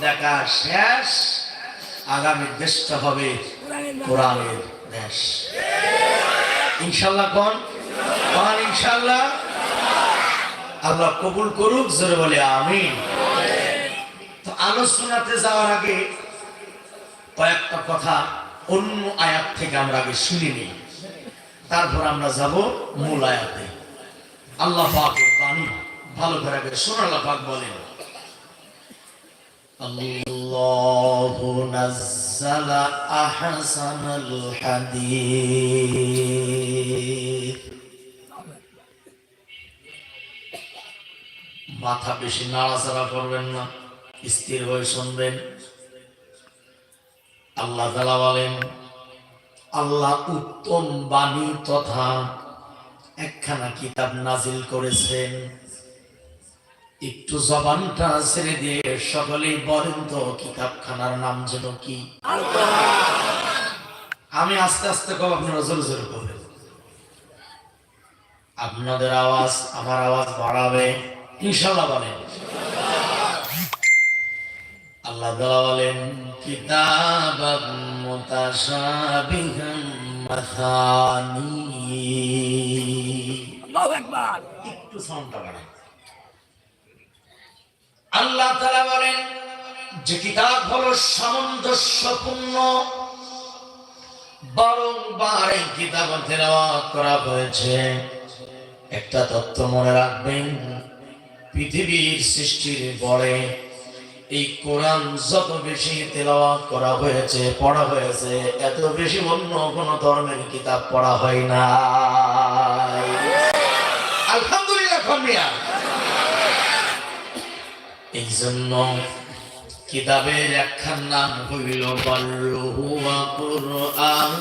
দেখা শেষ। আগামী দেশটা হবে কোরআনের দেশ। ইনশাল্লাহ কোন? কোরআন ইনশাল্লাহ? আল্লাহ কবুল করুক, জোরে বলে আমিন। তো আলোচনাতে যাওয়ার আগে কয়েকটা কথা অন্য আয়াত থেকে আমরা আগে শুনে নিই। তারপর আমরা যাব মূল আয়াতে। আল্লাহ পাকের বাণী। ভালো করে আগে শোন, আল্লাহ পাক বলেন। الله نزل أحسن الحديث মাথা বেশি নাড়াচাড়া করবেন না স্থির হয়ে শুনবেন আল্লাহ তালা বলেন আল্লাহ উত্তম বাণী তথা একখানা কিতাব নাজিল করেছেন একটু জবানটা ছেড়ে দিয়ে সকলেই বলেন তো কিতাবখানার নাম যেন কি? আমি আস্তে আস্তে কব আপনারা জোরে জোরে করবেন। আপনাদের আওয়াজ আমার আওয়াজ বাড়াবে। ইনশাল্লাহ বলেন। আল্লাহ তাআলা বলেন কিতাবাম মুতাশাবিহাম মাথানি আল্লাহু আকবার। একটু সাউন্ডটা বাড়ান। আল্লাহ তাআলা বলেন, যে কিতাব হলো সামঞ্জস্যপূর্ণ, বারংবার এই কিতাব করা হয়েছে। একটা তত্ত্ব মনে রাখবেন, পৃথিবীর সৃষ্টির পরে এই কোরআন যত বেশি তেলাওয়াত করা হয়েছে, পড়া হয়েছে, এত বেশি অন্য কোন ধর্মের কিতাব পড়া হয় না আলহামদুলিল্লাহ এই জন্য কিতাবের একখান নাম হইল বল্লুহুয়া কুরআন